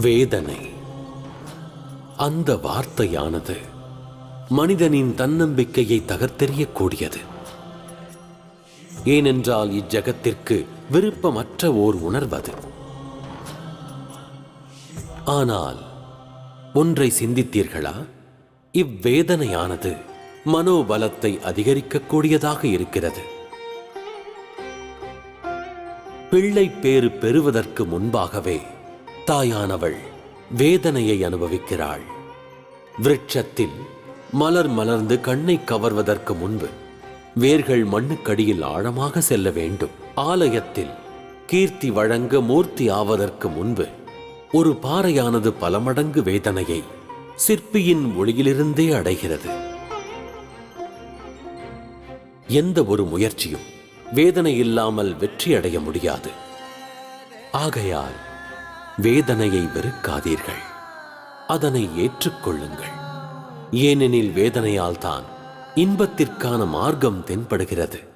வேதனை. அந்த வார்த்தையானது மனிதனின் தன்னம்பிக்கையை தகர்த்தெறியக்கூடியது. ஏனென்றால் இஜகத்திற்கு விருப்பமற்ற ஓர் உணர்வது. ஆனால் ஒன்றை சிந்தித்தீர்களா? இவ்வேதனையானது மனோபலத்தை அதிகரிக்கக்கூடியதாக இருக்கிறது. பிள்ளை பேறு பெறுவதற்கு முன்பாகவே தாயானவள் வேதனையை அனுபவிக்கிறாள். விருட்சத்தில் மலர் மலர்ந்து கண்ணை கவர்வதற்கு முன்பு வேர்கள் மண்ணுக்கடியில் ஆழமாக செல்ல வேண்டும். ஆலயத்தில் கீர்த்தி வழங்க மூர்த்தி ஆவதற்கு முன்பு ஒரு பாறையானது பல மடங்கு வேதனையை சிற்பியின் ஒளியிலிருந்தே அடைகிறது. எந்த ஒரு முயற்சியும் வேதனை இல்லாமல் வெற்றி அடைய முடியாது. ஆகையால் வேதனையை வெறுக்காதீர்கள். அதனை ஏற்றுக்கொள்ளுங்கள். ஏனெனில் வேதனையால் தான் இன்பத்திற்கான மார்க்கம் தென்படுகிறது.